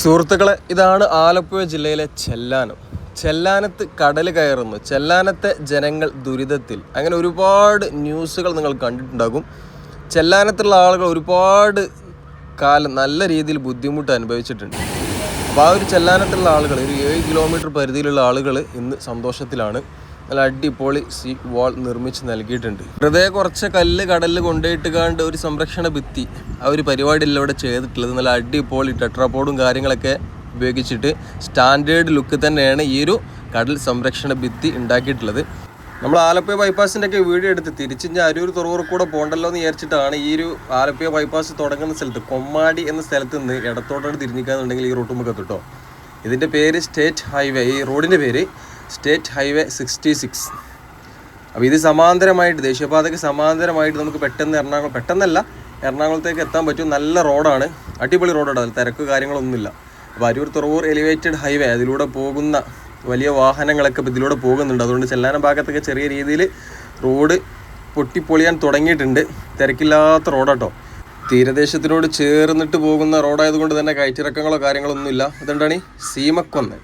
സുഹൃത്തുക്കളെ ഇതാണ് ആലപ്പുഴ ജില്ലയിലെ ചെല്ലാനം. ചെല്ലാനത്ത് കടൽ കയറുന്നു. ചെല്ലാനത്തെ ജനങ്ങൾ ദുരിതത്തിൽ. അങ്ങനെ ഒരുപാട് ന്യൂസുകൾ നിങ്ങൾ കണ്ടിട്ടുണ്ടാകും. ചെല്ലാനത്തുള്ള ആളുകൾ ഒരുപാട് കാലം നല്ല രീതിയിൽ ബുദ്ധിമുട്ട് അനുഭവിച്ചിട്ടുണ്ട്. അപ്പോൾ ആ ഒരു ചെല്ലാനത്തുള്ള ആളുകൾ ഒരു ഏഴ് കിലോമീറ്റർ പരിധിയിലുള്ള ആളുകൾ ഇന്ന് സന്തോഷത്തിലാണ്. നല്ല അടിപൊളി സീ വാൾ നിർമ്മിച്ച് നൽകിയിട്ടുണ്ട്. വെറുതെ കുറച്ച് കല്ല് കടലിൽ കൊണ്ടുപോയിട്ട് കാണ്ട് ഒരു സംരക്ഷണ ഭിത്തി ആ ഒരു പരിപാടിയല്ല ഇവിടെ ചെയ്തിട്ടുള്ളത്. നല്ല അടിപൊളി ടെട്രാപോഡും കാര്യങ്ങളൊക്കെ ഉപയോഗിച്ചിട്ട് സ്റ്റാൻഡേർഡ് ലുക്ക് തന്നെയാണ് ഈ ഒരു കടൽ സംരക്ഷണ ഭിത്തി ഉണ്ടാക്കിയിട്ടുള്ളത്. നമ്മൾ ആലപ്പുഴ ബൈപ്പാസിന്റെ ഒക്കെ വീഡിയോ എടുത്ത് തിരിച്ച് ഞാൻ അരൂർ തുറവൂർ കൂടെ പോകണ്ടല്ലോ എന്ന് വിചാരിച്ചിട്ടാണ് ഈ ഒരു ആലപ്പുഴ ബൈപ്പാസ് തുടങ്ങുന്ന സ്ഥലത്ത് കൊമ്മാടി എന്ന സ്ഥലത്ത് നിന്ന് ഇടത്തോട്ടാണ് തിരിഞ്ഞിക്കാന്നുണ്ടെങ്കിൽ ഈ റൂട്ട് നമുക്ക് കേട്ടോ ഇതിന്റെ പേര് സ്റ്റേറ്റ് ഹൈവേ ഈ റോഡിന്റെ പേര് സ്റ്റേറ്റ് ഹൈവേ സിക്സ്റ്റി സിക്സ് അപ്പോൾ ഇത് സമാന്തരമായിട്ട് ദേശീയപാതയ്ക്ക് സമാന്തരമായിട്ട് നമുക്ക് പെട്ടെന്ന് എറണാകുളം പെട്ടെന്നല്ല എറണാകുളത്തേക്ക് എത്താൻ പറ്റും. നല്ല റോഡാണ്. അടിപൊളി റോഡാണ് അതിൽ തിരക്ക് കാര്യങ്ങളൊന്നുമില്ല. അപ്പോൾ അരൂർ തുറവൂർ എലിവേറ്റഡ് ഹൈവേ അതിലൂടെ പോകുന്ന വലിയ വാഹനങ്ങളൊക്കെ ഇതിലൂടെ പോകുന്നുണ്ട്. അതുകൊണ്ട് ചെല്ലാന ഭാഗത്തൊക്കെ ചെറിയ രീതിയിൽ റോഡ് പൊട്ടിപ്പൊളിയാൻ തുടങ്ങിയിട്ടുണ്ട്. തിരക്കില്ലാത്ത റോഡാട്ടോ തീരദേശത്തിനോട് ചേർന്നിട്ട് പോകുന്ന റോഡായതുകൊണ്ട് തന്നെ കയറ്റിറക്കങ്ങളോ കാര്യങ്ങളൊന്നുമില്ല. അതുകൊണ്ടാണ് സീമക്കൊന്ന്.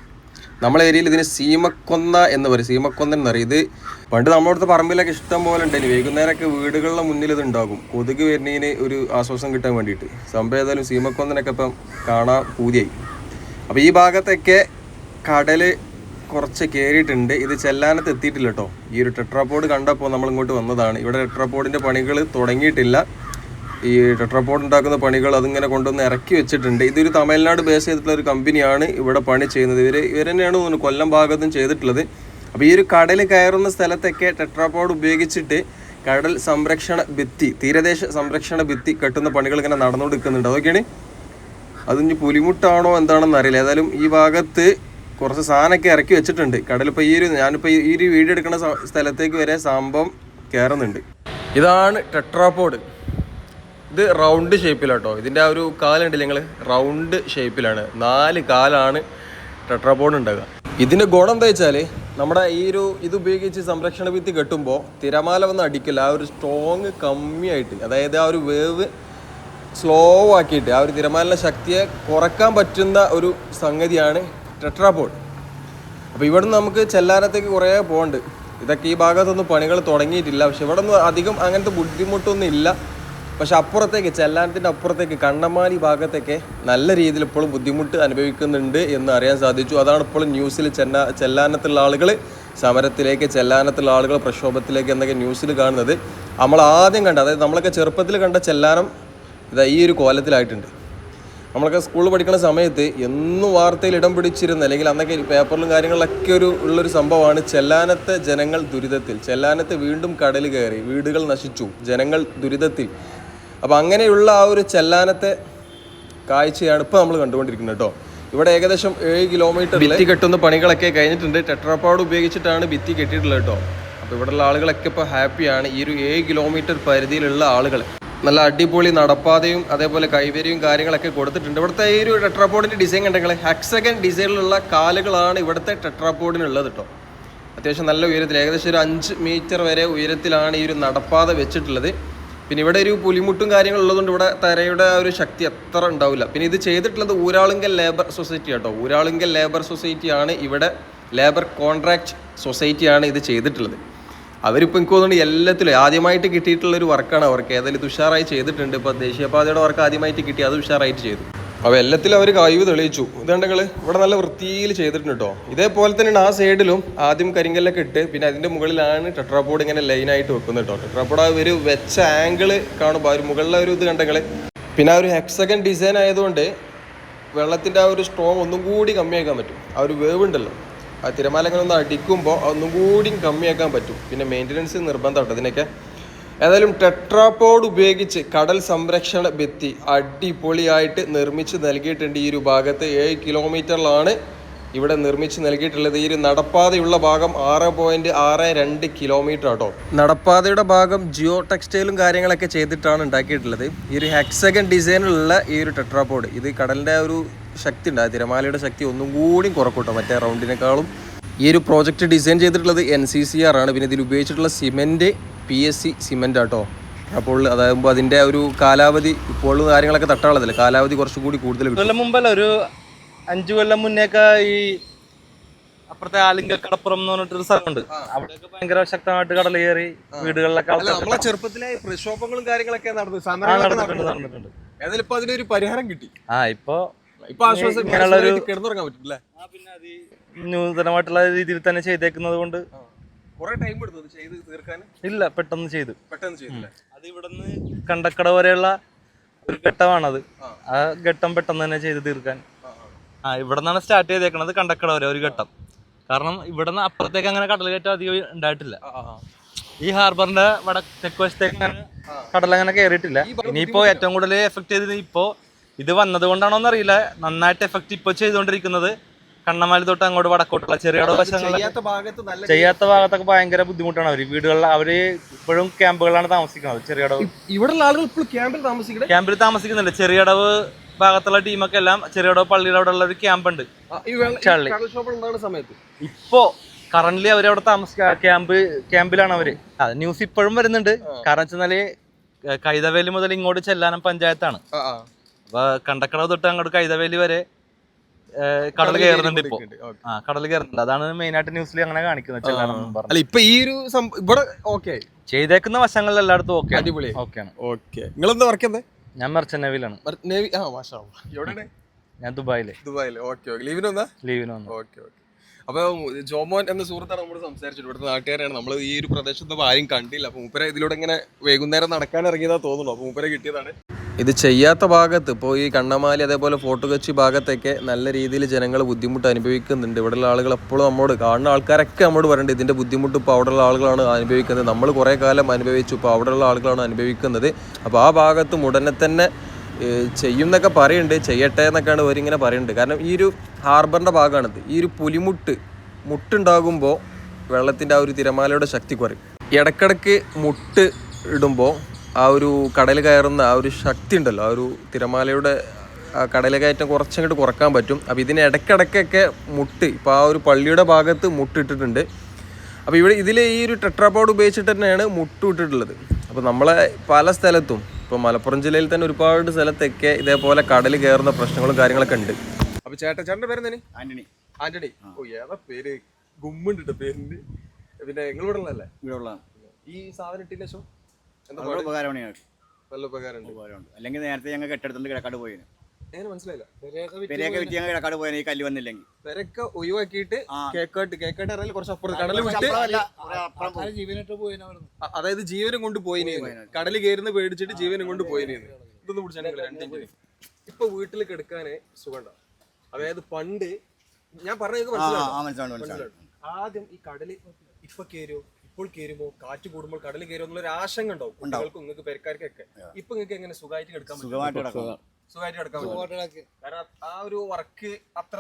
നമ്മളെ ഏരിയയിൽ ഇതിന് സീമക്കൊന്ന എന്ന് പറയും. സീമക്കൊന്ന എന്ന് പറയും. ഇത് പണ്ട് നമ്മളടുത്ത് പറമ്പിലൊക്കെ ഇഷ്ടം പോലെ ഉണ്ടായി വൈകുന്നേരമൊക്കെ വീടുകളുടെ മുന്നിൽ ഇത് ഉണ്ടാകും. കൊതുക് വരുന്നതിന് ഒരു ആശ്വാസം കിട്ടാൻ വേണ്ടിയിട്ട്. സംഭവം ഏതായാലും സീമക്കൊന്നനൊക്കെ ഇപ്പം കാണാൻ പൂതിയായി. അപ്പോൾ ഈ ഭാഗത്തൊക്കെ കടൽ കുറച്ച് കയറിയിട്ടുണ്ട്. ഇത് ചെല്ലാനത്ത് എത്തിയിട്ടില്ല കേട്ടോ. ഈ ഒരു ടെട്രാപോഡ് കണ്ടപ്പോൾ നമ്മൾ ഇങ്ങോട്ട് വന്നതാണ്. ഇവിടെ ടെട്രാപോഡിന്റെ പണികൾ തുടങ്ങിയിട്ടില്ല. ഈ ടെട്രാപോഡ് ഉണ്ടാക്കുന്ന പണികൾ അതിങ്ങനെ കൊണ്ടുവന്ന് ഇറക്കി വെച്ചിട്ടുണ്ട്. ഇതൊരു തമിഴ്നാട് ബേസ് ചെയ്തിട്ടുള്ള ഒരു കമ്പനിയാണ് ഇവിടെ പണി ചെയ്യുന്നത്. ഇവർ ഇവർ തന്നെയാണ് തോന്നുന്നു കൊല്ലം ഭാഗത്തും ചെയ്തിട്ടുള്ളത്. അപ്പോൾ ഈ ഒരു കടൽ കയറുന്ന സ്ഥലത്തൊക്കെ ടെട്രാപോഡ് ഉപയോഗിച്ചിട്ട് കടൽ സംരക്ഷണ ഭിത്തി തീരദേശ സംരക്ഷണ ഭിത്തി കെട്ടുന്ന പണികൾ ഇങ്ങനെ നടന്നുകൊടുക്കുന്നുണ്ട് അതൊക്കെയാണ്. അതിന് പുലിമുട്ടാണോ എന്താണെന്ന് അറിയില്ല. ഏതായാലും ഈ ഭാഗത്ത് കുറച്ച് സാധനമൊക്കെ ഇറക്കി വെച്ചിട്ടുണ്ട്. കടലിപ്പോൾ ഈ ഒരു ഞാനിപ്പോൾ ഈ ഒരു വീഡിയോ എടുക്കുന്ന സ്ഥലത്തേക്ക് വരെ സംഭവം കയറുന്നുണ്ട്. ഇതാണ് ടെട്രാപോഡ്. ഇത് റൗണ്ട് ഷേപ്പിലാട്ടോ ഇതിന്റെ ആ ഒരു കാലുണ്ടല്ലേ ഞങ്ങൾ റൗണ്ട് ഷേപ്പിലാണ് നാല് കാലാണ് ടെട്രാബോർഡ് ഉണ്ടാകുക ഇതിന്റെ ഗുണം എന്താ വെച്ചാൽ നമ്മുടെ ഈ ഒരു ഇത് ഉപയോഗിച്ച് സംരക്ഷണ ഭിത്തി കെട്ടുമ്പോൾ തിരമാല വന്ന് അടിക്കില്ല ആ ഒരു സ്ട്രോങ് കമ്മിയായിട്ട് അതായത് ആ ഒരു വേവ് സ്ലോ ആക്കിയിട്ട് ആ ഒരു തിരമാലിന്റെ ശക്തിയെ കുറയ്ക്കാൻ പറ്റുന്ന ഒരു സംഗതിയാണ് ടെട്രാപോഡ് അപ്പോൾ ഇവിടുന്ന് നമുക്ക് ചെല്ലാനത്തേക്ക് കുറേ പോകണ്ട് ഇതൊക്കെ ഈ ഭാഗത്തൊന്നും പണികൾ തുടങ്ങിയിട്ടില്ല. പക്ഷെ ഇവിടെ ഒന്നും അധികം അങ്ങനത്തെ ബുദ്ധിമുട്ടൊന്നും ഇല്ല. പക്ഷെ അപ്പുറത്തേക്ക് ചെല്ലാനത്തിന്റെ അപ്പുറത്തേക്ക് കണ്ണമാലി ഭാഗത്തൊക്കെ നല്ല രീതിയിൽ ഇപ്പോഴും ബുദ്ധിമുട്ട് അനുഭവിക്കുന്നുണ്ട് എന്ന് അറിയാൻ സാധിച്ചു. അതാണ് ഇപ്പോഴും ന്യൂസിൽ ചെന്ന ചെല്ലാനത്തുള്ള ആളുകൾ സമരത്തിലേക്ക് ചെല്ലാനത്തുള്ള ആളുകൾ പ്രക്ഷോഭത്തിലേക്ക് എന്നൊക്കെ ന്യൂസിൽ കാണുന്നത്. നമ്മൾ ആദ്യം കണ്ട അതായത് നമ്മളൊക്കെ ചെറുപ്പത്തിൽ കണ്ട ചെല്ലാനം ഇതാ ഈ ഒരു കോലത്തിലായിട്ടുണ്ട്. നമ്മളൊക്കെ സ്കൂളിൽ പഠിക്കുന്ന സമയത്ത് എന്നും വാർത്തയിൽ ഇടം പിടിച്ചിരുന്ന അല്ലെങ്കിൽ അന്നൊക്കെ പേപ്പറിലും കാര്യങ്ങളിലൊക്കെ ഒരു ഉള്ളൊരു സംഭവമാണ് ചെല്ലാനത്തെ ജനങ്ങൾ ദുരിതത്തിൽ. ചെല്ലാനത്ത് വീണ്ടും കടൽ കയറി വീടുകൾ നശിച്ചു. ജനങ്ങൾ ദുരിതത്തിൽ. അപ്പം അങ്ങനെയുള്ള ആ ഒരു ചെല്ലാനത്തെ കാഴ്ചയാണ് ഇപ്പോൾ നമ്മൾ കണ്ടുകൊണ്ടിരിക്കുന്നത് കേട്ടോ. ഇവിടെ ഏകദേശം ഏഴ് കിലോമീറ്റർ ഭിത്തി കെട്ടുന്ന പണികളൊക്കെ കഴിഞ്ഞിട്ടുണ്ട്. ടെട്രാപ്പാഡ് ഉപയോഗിച്ചിട്ടാണ് ഭിത്തി കെട്ടിയിട്ടുള്ളത് കേട്ടോ. അപ്പോൾ ഇവിടെയുള്ള ആളുകളൊക്കെ ഇപ്പോൾ ഹാപ്പിയാണ്. ഈ ഒരു ഏഴ് കിലോമീറ്റർ പരിധിയിലുള്ള ആളുകൾ നല്ല അടിപൊളി നടപ്പാതയും അതേപോലെ കൈവരിയും കാര്യങ്ങളൊക്കെ കൊടുത്തിട്ടുണ്ട്. ഇവിടുത്തെ ഈ ഒരു ടെട്രാപ്പോഡിന്റെ ഡിസൈൻ കണ്ടെങ്കിൽ ഹെക്സഗൻ ഡിസൈനിലുള്ള കാലുകളാണ് ഇവിടുത്തെ ടെട്രാപ്പോഡിനുള്ളത് കേട്ടോ. അത്യാവശ്യം നല്ല ഉയരത്തിൽ ഏകദേശം ഒരു അഞ്ച് മീറ്റർ വരെ ഉയരത്തിലാണ് ഈ ഒരു നടപ്പാത വെച്ചിട്ടുള്ളത്. പിന്നെ ഇവിടെ ഒരു പുലിമുട്ടും കാര്യങ്ങളുള്ളതുകൊണ്ട് ഇവിടെ തരയുടെ ആ ഒരു ശക്തി അത്ര ഉണ്ടാവില്ല. പിന്നെ ഇത് ചെയ്തിട്ടുള്ളത് ഊരാളുങ്കൽ ലേബർ സൊസൈറ്റി കേട്ടോ ഊരാളുങ്കൽ ലേബർ സൊസൈറ്റിയാണ് ഇവിടെ ലേബർ കോൺട്രാക്ട് സൊസൈറ്റിയാണ് ഇത് ചെയ്തിട്ടുള്ളത്. അവരിപ്പോൾ എനിക്ക് തോന്നുന്നുണ്ട് എല്ലാത്തിലും ആദ്യമായിട്ട് കിട്ടിയിട്ടുള്ള ഒരു വർക്കാണ് അവർക്ക്. ഏതായാലും ഇത് ഉഷാറായി ചെയ്തിട്ടുണ്ട്. ഇപ്പോൾ ദേശീയപാതയുടെ വർക്ക് ആദ്യമായിട്ട് കിട്ടി. അത് ഉഷാറായിട്ട് ചെയ്തു. അപ്പോൾ എല്ലാത്തിലും അവർ കഴിവ് തെളിയിച്ചു. ഇതുണ്ടെങ്കിൽ ഇവിടെ നല്ല വൃത്തിയിൽ ചെയ്തിട്ടുണ്ട് കേട്ടോ ഇതേപോലെ തന്നെയാണ് ആ സൈഡിലും ആദ്യം കരിങ്കല്ലൊക്കെ ഇട്ട് പിന്നെ അതിന്റെ മുകളിലാണ് ടെട്രാപോഡ് ഇങ്ങനെ ലൈനായിട്ട് വെക്കുന്നത് കേട്ടോ ടെട്രാപോഡ് ആ ഒരു വെച്ച ആംഗിൾ കാണുമ്പോൾ ആ ഒരു മുകളിലെ ഒരു ഇത് കണ്ടെങ്കിൽ പിന്നെ ആ ഒരു ഹെക്സഗൻ ഡിസൈൻ ആയതുകൊണ്ട് വെള്ളത്തിന്റെ ആ ഒരു സ്ട്രോങ് ഒന്നും കൂടി കമ്മിയാക്കാൻ പറ്റും. ആ ഒരു വേവ് ഉണ്ടല്ലോ. ആ തിരമാല ഇങ്ങനെ ഒന്ന് അടിക്കുമ്പോൾ ഒന്നും കൂടി കമ്മിയാക്കാൻ പറ്റും. പിന്നെ മെയിന്റനൻസ് നിർബന്ധമാട്ടോ ഇതിനൊക്കെ ഏതായാലും ടെട്രാപോഡ് ഉപയോഗിച്ച് കടൽ സംരക്ഷണ ഭിത്തി അടിപൊളിയായിട്ട് നിർമ്മിച്ച് നൽകിയിട്ടുണ്ട് ഈ ഒരു ഭാഗത്ത്. ഏഴ് കിലോമീറ്ററിലാണ് ഇവിടെ നിർമ്മിച്ച് നൽകിയിട്ടുള്ളത്. ഈ ഒരു നടപ്പാതയുള്ള ഭാഗം ആറ് പോയിന്റ് ആറ് രണ്ട് കിലോമീറ്റർ ആട്ടോ. നടപ്പാതയുടെ ഭാഗം ജിയോ ടെക്സ്റ്റൈലും കാര്യങ്ങളൊക്കെ ചെയ്തിട്ടാണ് ഉണ്ടാക്കിയിട്ടുള്ളത്. ഈ ഒരു ഹെക്സഗൻ ഡിസൈനിലുള്ള ഈ ഒരു ടെട്രാപോഡ് ഇത് കടലിന്റെ ഒരു ശക്തി ഉണ്ട്. തിരമാലയുടെ ശക്തി ഒന്നും കൂടി കുറക്കൂട്ടോ മറ്റേ റൗണ്ടിനേക്കാളും. ഈ ഒരു പ്രോജക്റ്റ് ഡിസൈൻ ചെയ്തിട്ടുള്ളത് എൻ സി സി ആർ ആണ്. പിന്നെ ഇതിൽ ഉപയോഗിച്ചിട്ടുള്ള cement P S C cement ആട്ടോ. അപ്പോൾ അതാകുമ്പോൾ അതിന്റെ ഒരു കാലാവധി ഇപ്പോൾ കാര്യങ്ങളൊക്കെ തട്ടാളതല്ലേ കാലാവധി കുറച്ചും കൂടി കൂടുതൽ കൊല്ലം മുമ്പല്ല ഒരു അഞ്ചു കൊല്ലം മുന്നേക്കെ ഈ അപ്പുറത്തെ ആലിങ്കക്കടപ്പുറം എന്ന് പറഞ്ഞിട്ടൊരു സ്ഥലമുണ്ട്. അവിടെയൊക്കെ ഭയങ്കര ശക്തമായിട്ട് കടൽ കയറി വീടുകളിലൊക്കെ നമ്മളെ ചെറുപ്പത്തിലെ പ്രക്ഷോഭങ്ങളും കാര്യങ്ങളൊക്കെ നടന്നു നടന്നിട്ടുണ്ട്. ഏതായാലും ഇപ്പൊ അതിനൊരു പരിഹാരം കിട്ടി. ആ ഇപ്പൊ ഇപ്പൊ ആശ്വാസം ഇങ്ങനെയുള്ളൊരു- മനസ്സിലായിട്ട് കിടന്നുറങ്ങാൻ പറ്റില്ലേ പിന്നെ അത് ഈ നൂതനമായിട്ടുള്ള രീതിയിൽ തന്നെ ചെയ്തേക്കുന്നത് കൊണ്ട് ഇല്ല പെട്ടെന്ന് ചെയ്തു. പെട്ടെന്ന് ചെയ്തില്ലേ അത് ഇവിടുന്ന് കണ്ടക്കട വരെയുള്ള ഒരു ഘട്ടമാണത്. ആ. ഘട്ടം പെട്ടെന്ന് തന്നെ ചെയ്ത് തീർക്കാൻ. ആ ഇവിടെ നിന്നാണ് സ്റ്റാർട്ട് ചെയ്തേക്കണത് കണ്ടക്കട വരെ ഒരു ഘട്ടം. കാരണം ഇവിടെ നിന്ന് അപ്പുറത്തേക്ക് അങ്ങനെ കടൽ കയറ്റം അധികം ഉണ്ടായിട്ടില്ല. ഈ ഹാർബറിന്റെ വട തെക്ക് വശത്തേക്ക് അങ്ങനെ കടൽ അങ്ങനെ കയറിയിട്ടില്ല ഇനിയിപ്പോ ഏറ്റവും കൂടുതൽ എഫക്ട് ചെയ്തത് ഇപ്പോ ഇത് വന്നത് കൊണ്ടാണോന്നറിയില്ല നന്നായിട്ട് എഫക്ട് ഇപ്പൊ ചെയ്തുകൊണ്ടിരിക്കുന്നത്. കണ്ണമാലി തൊട്ട് അങ്ങോട്ട് വടക്കോട്ടുള്ള ചെറിയ വശങ്ങളിൽ ചെയ്യാത്ത ഭാഗത്ത് നല്ല ചെയ്യാത്ത ഭാഗത്തൊക്കെ ഭയങ്കര ബുദ്ധിമുട്ടാണ് അവർ. വീടുകളിൽ അവർ ഇപ്പോഴും ക്യാമ്പുകളാണ് താമസിക്കുന്നത് ചെറിയടവ്. ഇവിടെയുള്ള ആളുകൾ ഇപ്പോഴും ക്യാമ്പിൽ താമസിക്കുന്നത് ക്യാമ്പിൽ താമസിക്കുന്നുണ്ട്. ചെറിയടവ് ഭാഗത്തുള്ള ടീമൊക്കെ എല്ലാം ചെറിയടവ് പള്ളിയുടെ അവിടെ ഉള്ള ഒരു ക്യാമ്പ് ഉണ്ട് സമയത്ത്? ഇപ്പോ കറന്റ് അവർ അവിടെ താമസിക്ക ക്യാമ്പ് ക്യാമ്പിലാണ് അവർ. ന്യൂസ് ഇപ്പോഴും വരുന്നുണ്ട്. കാരണം വെച്ചാൽ കൈതവേലി മുതൽ ഇങ്ങോട്ട് ചെല്ലാനം പഞ്ചായത്താണ്. അപ്പൊ കണ്ടക്കടവ് തൊട്ട് അങ്ങോട്ട് കൈതവേലി വരെ കടൽ കയറുന്നുണ്ട് ഇപ്പോ. ആ കടൽ കയറുന്നുണ്ട്. അതാണ് മെയിൻ ആയിട്ട് ന്യൂസിൽ അങ്ങനെ കാണിക്കുന്നത്. അല്ല ഇപ്പൊ ഈ ഒരു ഇവിടെ ഓക്കെ. ചെയ്തേക്കുന്ന വശങ്ങളിൽ എല്ലായിടത്തും ഓക്കെ അടിപൊളി. ഓക്കെയാണ് ഓക്കെ. നിങ്ങളെന്താ വർക്ക് ചെയ്യുന്നത് ഞാൻ മെർച്ചൻ നെവിലാണ് നേവി ആ മാഷാ ഞാൻ ദുബായിലെ. ദുബായിലെ. Okay okay. ലീവിന് വന്നാ? ലീവിന് വന്നു. Okay okay. അപ്പൊ ജോമോൻ എന്ന സുഹൃത്താണ് നമ്മൾ സംസാരിച്ചത്. ഇവിടുത്തെ നാട്ടുകാരാണ്. നമ്മൾ ഈ ഒരു പ്രദേശത്ത് ആരും കണ്ടില്ല. അപ്പൊ മൂപ്പര ഇതിലൂടെ ഇങ്ങനെ വൈകുന്നേരം നടക്കാൻ ഇറങ്ങിയതാ തോന്നുന്നു. അപ്പൊ മൂപ്പര കിട്ടിയതാണ്. ഇത് ചെയ്യാത്ത ഭാഗത്ത് ഇപ്പോൾ ഈ കണ്ണമാലി അതേപോലെ ഫോർട്ട് കൊച്ചി ഭാഗത്തൊക്കെ നല്ല രീതിയിൽ ജനങ്ങൾ ബുദ്ധിമുട്ട് അനുഭവിക്കുന്നുണ്ട്. ഇവിടെയുള്ള ആളുകൾ എപ്പോഴും നമ്മോട് കാണുന്ന ആൾക്കാരൊക്കെ നമ്മോട് പറയുന്നുണ്ട് ഇതിന്റെ ബുദ്ധിമുട്ട് ഇപ്പോൾ അവിടെയുള്ള ആളുകളാണ് അനുഭവിക്കുന്നത്. നമ്മൾ കുറേ കാലം അനുഭവിച്ചു ഇപ്പോൾ അവിടെയുള്ള ആളുകളാണ് അനുഭവിക്കുന്നത്. അപ്പോൾ ആ ഭാഗത്തും ഉടനെ തന്നെ ചെയ്യുന്നൊക്കെ പറയുന്നുണ്ട് ചെയ്യട്ടെ എന്നൊക്കെയാണ് അവരിങ്ങനെ പറയുന്നുണ്ട് കാരണം ഈ ഒരു ഹാർബറിന്റെ ഭാഗമാണിത് ഈ ഒരു പുലിമുട്ട് മുട്ടുണ്ടാകുമ്പോൾ വെള്ളത്തിന്റെ ആ ഒരു തിരമാലയുടെ ശക്തി കുറയും. ഇടക്കിടക്ക് മുട്ട് ഇടുമ്പോൾ ആ ഒരു കടൽ കയറുന്ന ആ ഒരു ശക്തി ഉണ്ടല്ലോ ആ ഒരു തിരമാലയുടെ ആ കടൽ കയറ്റം കുറച്ചങ്ങോട്ട് കുറയ്ക്കാൻ പറ്റും. അപ്പോൾ ഇതിന് ഇടയ്ക്കിടയ്ക്കൊക്കെ മുട്ട് ഇപ്പോൾ ആ ഒരു പള്ളിയുടെ ഭാഗത്ത് മുട്ടിട്ടിട്ടുണ്ട്. അപ്പോൾ ഇവിടെ ഇതിൽ ഈ ഒരു ടെട്രാപോഡ് ഉപയോഗിച്ചിട്ട് തന്നെയാണ് മുട്ട് ഇട്ടിട്ടുള്ളത്. അപ്പോൾ നമ്മളെ പല സ്ഥലത്തും ഇപ്പോൾ മലപ്പുറം ജില്ലയിൽ തന്നെ ഒരുപാട് സ്ഥലത്തൊക്കെ ഇതേപോലെ കടൽ കയറുന്ന പ്രശ്നങ്ങളും കാര്യങ്ങളൊക്കെ ഉണ്ട്. അപ്പോൾ ചേട്ടൻ ചേട്ടന്റെ പേരെന്താണ് ആന്റണി. ആന്റണി. ഓ ഏതാ പേര്? ഗുമ്മുണ്ട് പേരിന്റെ. പിന്നെ നിങ്ങൾ ഇവിടെ ഉള്ളതല്ലേ ഇവിടെ ഉള്ള ഈ സാധനം ഇട്ടില്ല ശേഷം എന്താ വളരെ ഉപകാരമാണ് ഞങ്ങൾക്ക്. നല്ല ഉപകാരമുണ്ട്. ഉപകാരമുണ്ട്. അല്ലെങ്കിൽ നേരത്തെ ഞങ്ങൾ കെട്ടെടുത്തോണ്ട് കിടക്കാട് പോയിന്. എങ്ങനെ മനസ്സിലായില്ല? പെരയൊക്കെ വിറ്റ് ഞങ്ങൾ ഈ കല്ല് വന്നില്ലെങ്കിൽ. പെരക്ക ഒഴിവാക്കിയിട്ട്. കേക്കാട്ട് കേക്കാട്ട് കുറച്ച് അപ്പുറം കടൽ വിട്ട് അതായത് ജീവനും കൊണ്ട് പോയിന് കടൽ കയറുന്ന പേടിച്ചിട്ട് ജീവനും കൊണ്ട് പോയിന് ഇതൊന്നും പിടിച്ചാൽ ഇപ്പൊ വീട്ടിൽ കിടക്കാന് സുഖണ്ട അതായത് പണ്ട് ഞാൻ പറഞ്ഞത് മനസ്സിലാവും. ആദ്യം ഈ കടൽ ഇപ്പൊ കേരോ ഇപ്പോൾ കയറുമ്പോൾ കാറ്റ് കൂടുമ്പോൾ കടൽ കയറുമെന്നുള്ള ഒരു ആശങ്ക ഉണ്ടാവും. കുട്ടികൾക്കും നിങ്ങൾക്ക് പെരക്കാർക്കൊക്കെ. ഇപ്പൊ നിങ്ങൾക്ക് എങ്ങനെ സുഖമായിട്ട് കിടക്കാൻ പറ്റും? സുഖമായിട്ട് കിടക്കാം. സുഖമായിട്ട് കിടക്കാൻ പറ്റും. കാരണം ആ ഒരു വർക്ക് അത്ര.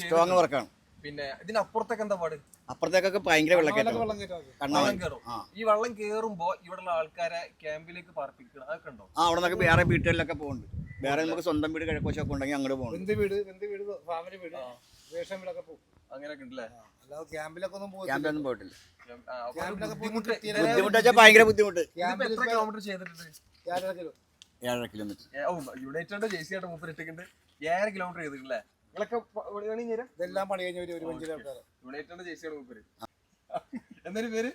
സ്ട്രോങ് വർക്കാണ് പിന്നെ ഇതിനപ്പുറത്തൊക്കെ എന്താ പാട്? അപ്പുറത്തേക്കൊക്കെ ഭയങ്കര വെള്ളം കയറും ഈ വെള്ളം കേറുമ്പോ ഇവിടെയുള്ള ആൾക്കാരെ ക്യാമ്പിലേക്ക് പാർപ്പിക്കണം. അതൊക്കെ ഉണ്ടോ? ആ അവിടെ നിന്നൊക്കെ വേറെ വീട്ടുകളിലൊക്കെ പോകുന്നുണ്ട് വേറെ നമുക്ക് സ്വന്തം വീട് കിഴക്കോശൊക്കെ ഉണ്ടെങ്കിൽ അങ്ങോട്ട് പോകണം എന്ത് വീട്? എന്ത് വീട്? ഫാമിലി വീട്? വേഷം വീടൊക്കെ പോകും. അങ്ങനെയൊക്കെ ഉണ്ടല്ലേ? അല്ലാതെ ക്യാമ്പിലൊക്കെ ഒന്നും പോകും ക്യാമ്പിലൊന്നും പോയിട്ടില്ല ബുദ്ധിമുട്ട് ബുദ്ധിമുട്ട് വെച്ചാൽ ഭയങ്കര ബുദ്ധിമുട്ട്. ഇതിപ്പോ എത്ര കിലോമീറ്റർ ചെയ്തിട്ടുണ്ട്? ഏഴര കിലോ. ഏഴര കിലോമീറ്റർ ഓ യുണൈറ്റഡ് ജേസി ആയിട്ട് മൂപ്പർ ഇട്ടിട്ടുണ്ട്. ഏഴര കിലോമീറ്റർ ചെയ്തിട്ടില്ലേ നിങ്ങളൊക്കെ ഇതെല്ലാം പണി കഴിഞ്ഞ ഒരു പഞ്ചിലെ യുണൈറ്റഡ് ജേസിയാണ് മൂപ്പര്. എന്തായാലും പേര്?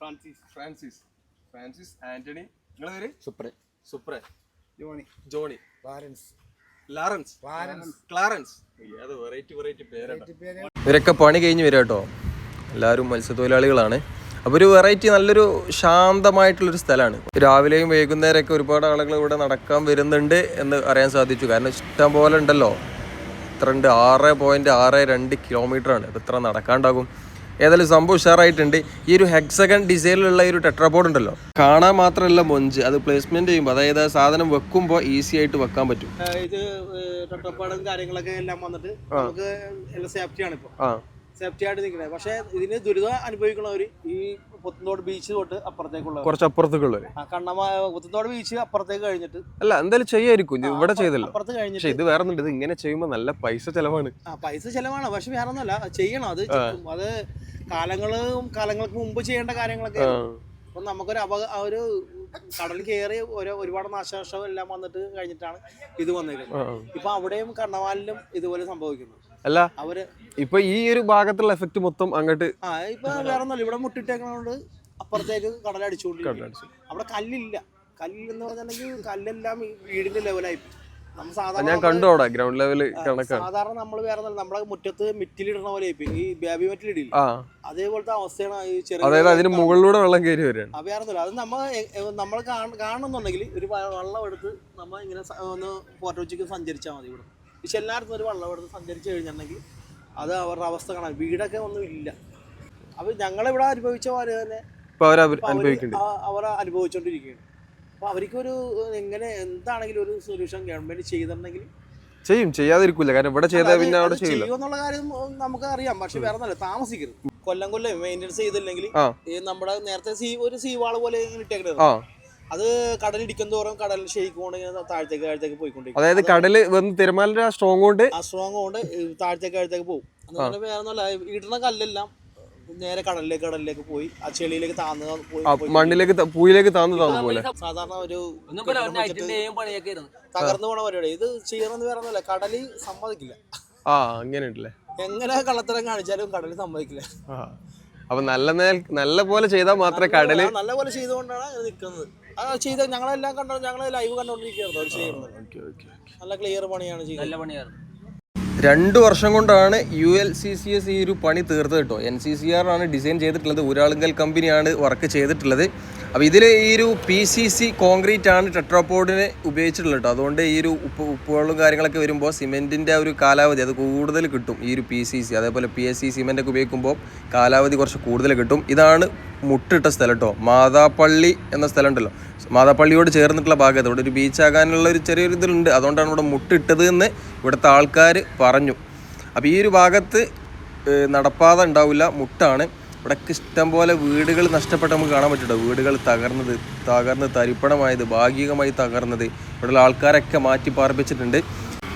ഫ്രാൻസിസ്. ഫ്രാൻസിസ്. Francis Antony. നിങ്ങളെ പേര്? Supra. Supra. Johnny. Johnny. Warrens. Lawrence. Clarence. Clarence. ഏത് വെറൈറ്റി വെറൈറ്റി പേരാണ് പേര് ഇവരൊക്കെ പണി കഴിഞ്ഞ് വരും കേട്ടോ. എല്ലാവരും മത്സ്യത്തൊഴിലാളികളാണ്. അപ്പോൾ ഒരു വെറൈറ്റി നല്ലൊരു ശാന്തമായിട്ടുള്ളൊരു സ്ഥലമാണ്. രാവിലെയും വൈകുന്നേരമൊക്കെ ഒരുപാട് ആളുകൾ ഇവിടെ നടക്കാൻ വരുന്നുണ്ട് എന്ന് അറിയാൻ സാധിച്ചു. കാരണം ഇഷ്ടം പോലെ ഉണ്ടല്ലോ. ഇത്ര ഉണ്ട് ആറ് പോയിന്റ് ആറ് രണ്ട് കിലോമീറ്റർ ആണ്. ഇപ്പം ഇത്ര നടക്കാണ്ടാകും. ഏതായാലും സംഭവം ഉഷാറായിട്ടുണ്ട്. ഈ ഒരു ഹെക്സഗൺ ഡിസൈനിലുള്ള ഈ ഒരു ടെട്രബോർഡ് ഉണ്ടല്ലോ. കാണാൻ മാത്രമല്ല മൊഞ്ച്. അത് പ്ലേസ്മെന്റ് ചെയ്യുമ്പോൾ അതായത് സാധനം വെക്കുമ്പോൾ ഈസി ആയിട്ട് വെക്കാൻ പറ്റും. ഇത് തൊട്ടപ്പാടും കാര്യങ്ങളൊക്കെ എല്ലാം വന്നിട്ട് നമുക്ക് എല്ലാം സേഫ്റ്റിയാണ് ഇപ്പോൾ ആ. സേഫ്റ്റി ആയിട്ട് നിൽക്കുന്നത് പക്ഷേ ഇതിന് ദുരിതം അനുഭവിക്കുന്നവർ ഈ പുത്തൻതോട് ബീച്ച് തൊട്ട് അപ്പുറത്തേക്കുള്ള കുറച്ച് അപ്പുറത്തേക്കുള്ളത് കണ്ണമായ കണ്ണമ പുത്തൻതോട് ബീച്ച് അപ്പുറത്തേക്ക് കഴിഞ്ഞിട്ട്. അല്ല എന്തായാലും ചെയ്യായിരിക്കും. ഇവിടെ ചെയ്തല്ലോ. അപ്പുറത്ത് പക്ഷെ കഴിഞ്ഞിട്ട് ഇത് വേറെ ഒന്നുണ്ട് ഇത് ഇങ്ങനെ ചെയ്യുമ്പോൾ നല്ല പൈസ ചെലവാണ്. ആ പൈസ ചെലവാണ്. പക്ഷെ വേറെ ഒന്നല്ല ചെയ്യണം. അത് അത് കാലങ്ങളും കാലങ്ങൾക്ക് മുമ്പ് ചെയ്യേണ്ട കാര്യങ്ങളൊക്കെ അപ്പം നമുക്കൊരു അപക ഒരു കടൽ കയറി ഓരോ ഒരുപാട് നാശനഷ്ടം എല്ലാം വന്നിട്ട് കഴിഞ്ഞിട്ടാണ് ഇത് വന്നിരിക്കുന്നത്. ഇപ്പൊ അവിടെയും കണ്ണവാലിലും ഇതുപോലെ സംഭവിക്കുന്നു. അല്ല അവർ ഇപ്പൊ ഈ ഒരു ഭാഗത്തുള്ള എഫക്ട് മൊത്തം അങ്ങോട്ട് ആ ഇപ്പൊ വേറെ ഒന്നുമില്ല ഇവിടെ മുട്ടിട്ടേക്കണോണ്ട് അപ്പുറത്തേക്ക് കടലടിച്ചുകൊണ്ടിരിക്കും അവിടെ കല്ലില്ല. കല്ലെന്ന് പറഞ്ഞിട്ടുണ്ടെങ്കിൽ കല്ലെല്ലാം ഈ വീടിന്റെ ലെവലായി പോയി. നമ്മ സാധാരണ ഞാൻ കണ്ടു അവിടെ ഗ്രൗണ്ട് ലെവൽ കണക്കാണ് സാധാരണ നമ്മൾ വേറെ ഒന്നുമില്ല. നമ്മളെ മുറ്റത്ത് മിറ്റിലിടണ പോലെ ആയി പോയി. ഈ ബേബി മെറ്റിലിടില്ല ആ. അതേപോലത്തെ അവസ്ഥയാണ് ഈ ചെറിയ അതായത് അതിന് മുകളിലൂടെ വെള്ളം കയറി വരികയാണ്. ആ, വേറെ ഒന്നുമില്ല. അത് നമ്മൾ നമ്മൾ കാണുന്നുണ്ടെങ്കിൽ ഒരു വ- വെള്ളം എടുത്ത് നമ്മ ഇങ്ങനെ സ- ഒന്ന് പോർട്ടോച്ചിക്ക് സഞ്ചരിച്ചാൽ മതി ഇവിടെ. പക്ഷെ എല്ലായിടത്തും ഒരു വള്ളം എടുത്ത് സഞ്ചരിച്ച് കഴിഞ്ഞിട്ടുണ്ടെങ്കിൽ അത് അവരുടെ അവസ്ഥ കാണാൻ വീടൊക്കെ ഒന്നും ഇല്ല. അപ്പൊ ഞങ്ങളിവിടെ അനുഭവിച്ച പോലെ തന്നെ അവർ അനുഭവിച്ചോണ്ടിരിക്കുകയാണ് അപ്പൊ അനുഭവിക്കുന്നുണ്ട്. ഒരു അവർ അനുഭവിച്ചുകൊണ്ടിരിക്കുകയാണ് അപ്പൊ അവർക്കൊരു എങ്ങനെ എന്താണെങ്കിലും ഒരു സൊല്യൂഷൻ ഗവൺമെന്റ് ചെയ്തിട്ടുണ്ടെങ്കിൽ ചെയ്യും. ചെയ്യാതിരിക്കൂല. കാരണം ഇവിടെ ചെയ്താൽ പിന്നെ അവിടെ ചെയ്യില്ല ചെയ്യുമെന്നുള്ള കാര്യം നമുക്ക് അറിയാം പക്ഷെ വേറെ നല്ല താമസിക്കരുത്. കൊല്ലം കൊല്ലം മെയിന്റെനൻസ് ചെയ്തില്ലെങ്കിൽ നമ്മുടെ നേരത്തെ സീ ഒരു സീവാൾ പോലെ ഇട്ടേക്കുന്നത് അത് കടലിടിക്കും തോറും കടൽ ഷെയ്ക്കോണ്ടിങ്ങനെ താഴത്തേക്ക് താഴത്തേക്ക് പോയിക്കൊണ്ടിരിക്കും. അതായത് കടൽ വന്ന് തിരമാലിന്റെ സ്ട്രോങ് കൊണ്ട് ആ സ്ട്രോങ് കൊണ്ട് താഴത്തേക്ക് താഴത്തേക്ക് പോകും അതുപോലെ വേറെ ഒന്നല്ല ഇടുന്ന കല്ലെല്ലാം നേരെ കടലിലേക്ക് കടലിലേക്ക് പോയി ആ ചെളിയിലേക്ക് താന്ന് പോയി പോയി മണ്ണിലേക്ക് പൂയിലേക്ക് താന്നു താന്നു പോലെ. സാധാരണ ഒരു തകർന്നു പോണ പരിപാടി. ഇത് ചെയ്യണമെന്ന് വേറെ ഒന്നല്ല കടലിൽ സമ്മതിക്കില്ല. ആ അങ്ങനെ ഉണ്ടല്ലേ എങ്ങനെ കള്ളത്തരം കാണിച്ചാലും കടലിൽ സമ്മതിക്കില്ല. അപ്പൊ നല്ല നേൽ നല്ല പോലെ ചെയ്താൽ മാത്രമേ കടൽ നല്ല പോലെ ചെയ്തുകൊണ്ടാണ് ഇത് നിൽക്കുന്നത് ചെയ്ത ഞങ്ങളെല്ലാം കണ്ടോ ഞങ്ങളെ ലൈവ് കണ്ടോണ്ടിരിക്കുകയായിരുന്നു അവർ ചെയ്യുന്നത് നല്ല ക്ലിയർ പണിയാണ് നല്ല പണിയായിരുന്നു. രണ്ട് വർഷം കൊണ്ടാണ് U L C C S ഈ ഒരു പണി തീർത്തത് കേട്ടോ. എൻ സി സി ആർ ആണ് ഡിസൈൻ ചെയ്തിട്ടുള്ളത്. ഊരാളുങ്കൽ കമ്പനിയാണ് വർക്ക് ചെയ്തിട്ടുള്ളത്. അപ്പോൾ ഇതിൽ ഈ ഒരു പി സി സി കോൺക്രീറ്റ് ആണ് ടെട്രാപോഡിനെ ഉപയോഗിച്ചിട്ടുള്ളത് കേട്ടോ. അതുകൊണ്ട് ഈ ഒരു ഉപ്പ് ഉപ്പുകളും കാര്യങ്ങളൊക്കെ വരുമ്പോൾ സിമെന്റിന്റെ ഒരു കാലാവധി അത് കൂടുതൽ കിട്ടും. ഈ ഒരു പി സി സി അതേപോലെ പി എസ് സി സിമെന്റൊക്കെ ഉപയോഗിക്കുമ്പോൾ കാലാവധി കുറച്ച് കൂടുതൽ കിട്ടും. ഇതാണ് മുട്ടിട്ട സ്ഥലം കേട്ടോ. മാതാപ്പള്ളി എന്ന സ്ഥലം ഉണ്ടല്ലോ മാതാപ്പള്ളിയോട് ചേർന്നിട്ടുള്ള ഭാഗത്ത് ഇവിടെ ഒരു ബീച്ച് ആകാനുള്ള ഒരു ചെറിയൊരു ഇതിലുണ്ട്. അതുകൊണ്ടാണ് ഇവിടെ മുട്ടിട്ടത് എന്ന് ഇവിടുത്തെ ആൾക്കാർ പറഞ്ഞു. അപ്പോൾ ഈ ഒരു ഭാഗത്ത് നടപ്പാത ഉണ്ടാവില്ല. മുട്ടാണ്. ഇവിടേക്ക് ഇഷ്ടം പോലെ വീടുകൾ നഷ്ടപ്പെട്ട് നമുക്ക് കാണാൻ പറ്റുട്ടോ വീടുകൾ തകർന്നത് തകർന്ന് തരിപ്പണമായത് ഭാഗികമായി തകർന്നത് ഇവിടെയുള്ള ആൾക്കാരൊക്കെ മാറ്റി പാർപ്പിച്ചിട്ടുണ്ട്.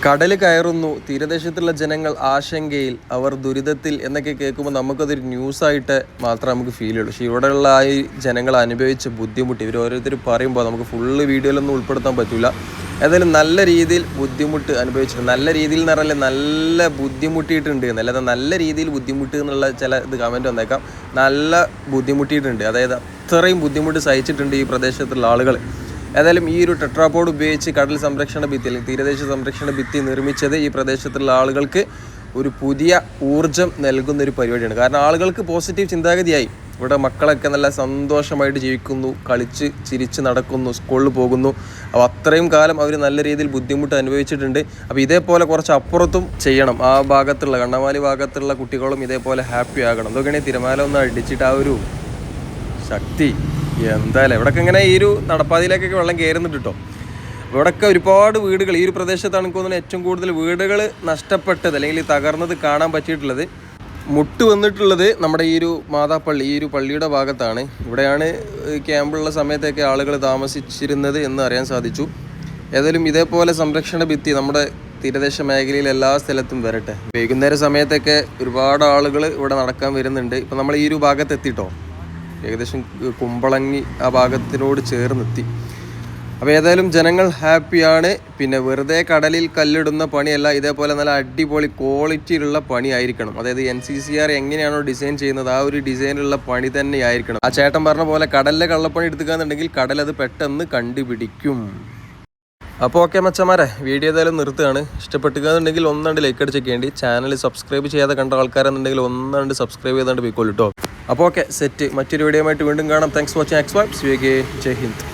കടൽ കയറുന്നു തീരദേശത്തുള്ള ജനങ്ങൾ ആശങ്കയിൽ അവർ ദുരിതത്തിൽ എന്നൊക്കെ കേൾക്കുമ്പോൾ നമുക്കതൊരു ന്യൂസായിട്ട് മാത്രമേ നമുക്ക് ഫീൽ ചെയ്യുള്ളൂ. പക്ഷേ ഇവിടെയുള്ള ആ ജനങ്ങൾ അനുഭവിച്ച ബുദ്ധിമുട്ട് ഇവർ ഓരോരുത്തർ പറയുമ്പോൾ നമുക്ക് ഫുള്ള് വീഡിയോയിലൊന്നും ഉൾപ്പെടുത്താൻ പറ്റില്ല ഏതായാലും നല്ല രീതിയിൽ ബുദ്ധിമുട്ട് അനുഭവിച്ചിട്ടുണ്ട്. നല്ല രീതിയിൽ എന്ന് പറഞ്ഞാൽ നല്ല ബുദ്ധിമുട്ടിയിട്ടുണ്ട് അല്ലാതെ നല്ല രീതിയിൽ ബുദ്ധിമുട്ട് എന്നുള്ള ചില ഇത് കമന്റ് വന്നേക്കാം. നല്ല ബുദ്ധിമുട്ടിയിട്ടുണ്ട്. അതായത് അത്രയും ബുദ്ധിമുട്ട് സഹിച്ചിട്ടുണ്ട് ഈ പ്രദേശത്തുള്ള ആളുകൾ ഏതായാലും ഈ ഒരു ടെട്രാപോഡ് ഉപയോഗിച്ച് കടൽ സംരക്ഷണ ഭിത്തി അല്ലെങ്കിൽ തീരദേശ സംരക്ഷണ ഭിത്തി നിർമ്മിച്ചത് ഈ പ്രദേശത്തുള്ള ആളുകൾക്ക് ഒരു പുതിയ ഊർജം നൽകുന്ന ഒരു പരിപാടിയാണ്. കാരണം ആളുകൾക്ക് പോസിറ്റീവ് ചിന്താഗതിയായി. ഇവിടെ മക്കളൊക്കെ നല്ല സന്തോഷമായിട്ട് ജീവിക്കുന്നു കളിച്ച് ചിരിച്ച് നടക്കുന്നു സ്കൂളിൽ പോകുന്നു. അപ്പോൾ അത്രയും കാലം അവർ നല്ല രീതിയിൽ ബുദ്ധിമുട്ട് അനുഭവിച്ചിട്ടുണ്ട്. അപ്പോൾ ഇതേപോലെ കുറച്ച് അപ്പുറത്തും ചെയ്യണം. ആ ഭാഗത്തുള്ള കണ്ണമാലി ഭാഗത്തുള്ള കുട്ടികളും ഇതേപോലെ ഹാപ്പി ആകണം. അതൊക്കെയാണെങ്കിൽ തിരമാല ഒന്ന് അടിച്ചിട്ട് ആ ഒരു ശക്തി. എന്തായാലും ഇവിടെയൊക്കെ ഇങ്ങനെ ഈ ഒരു നടപ്പാതിയിലേക്കൊക്കെ വെള്ളം കയറുന്നുണ്ട് കേട്ടോ. ഇവിടെയൊക്കെ ഒരുപാട് വീടുകൾ ഈ ഒരു പ്രദേശത്താണ് എനിക്ക് തോന്നുന്നത് ഏറ്റവും കൂടുതൽ വീടുകൾ നഷ്ടപ്പെട്ടത് അല്ലെങ്കിൽ തകർന്നത് കാണാൻ പറ്റിയിട്ടുള്ളത്. മുട്ട് വന്നിട്ടുള്ളത് നമ്മുടെ ഈ ഒരു മാതാപ്പള്ളി ഈ ഒരു പള്ളിയുടെ ഭാഗത്താണ്. ഇവിടെയാണ് ക്യാമ്പുള്ള സമയത്തൊക്കെ ആളുകൾ താമസിച്ചിരുന്നത് എന്ന് അറിയാൻ സാധിച്ചു. ഏതായാലും ഇതേപോലെ സംരക്ഷണ ഭിത്തി നമ്മുടെ തീരദേശ മേഖലയിൽ എല്ലാ സ്ഥലത്തും വരട്ടെ. വൈകുന്നേര സമയത്തൊക്കെ ഒരുപാട് ആളുകൾ ഇവിടെ നടക്കാൻ വരുന്നുണ്ട്. ഇപ്പം നമ്മൾ ഈ ഒരു ഭാഗത്ത് എത്തിട്ടോ ഏകദേശം കുമ്പളങ്ങി ആ ഭാഗത്തിനോട് ചേർന്നെത്തി. അപ്പോൾ ഏതായാലും ജനങ്ങൾ ഹാപ്പിയാണ്. പിന്നെ വെറുതെ കടലിൽ കല്ലിടുന്ന പണിയല്ല ഇതേപോലെ നല്ല അടിപൊളി ക്വാളിറ്റിയിലുള്ള പണി ആയിരിക്കണം. അതായത് എൻ സി സി ആർ എങ്ങനെയാണോ ഡിസൈൻ ചെയ്യുന്നത് ആ ഒരു ഡിസൈനിലുള്ള പണി തന്നെ ആയിരിക്കണം ആ ചേട്ടൻ പറഞ്ഞ പോലെ കടലിലെ കള്ളപ്പണി എടുത്തുകയെന്നുണ്ടെങ്കിൽ കടൽ അത് പെട്ടെന്ന് കണ്ടുപിടിക്കും. അപ്പോൾ ഓക്കെ മച്ചമാരെ വീഡിയോ ഏതായാലും നിർത്തുകയാണ്. ഇഷ്ടപ്പെട്ടുകയെന്നുണ്ടെങ്കിൽ ഒന്നാണ്ട് ലൈക്ക് അടിച്ചേക്കേണ്ടി ചാനൽ സബ്സ്ക്രൈബ് ചെയ്യാതെ കണ്ട ആൾക്കാരെന്നുണ്ടെങ്കിൽ ഒന്നാണ്ട് സബ്സ്ക്രൈബ് ചെയ്താണ്ട് പോയിക്കോളൂ കേട്ടോ അപ്പോൾ ഓക്കെ സെറ്റ് മറ്റൊരു വീഡിയോ ആയിട്ട് വീണ്ടും കാണാം. Thanks watching X vibes Jai Hind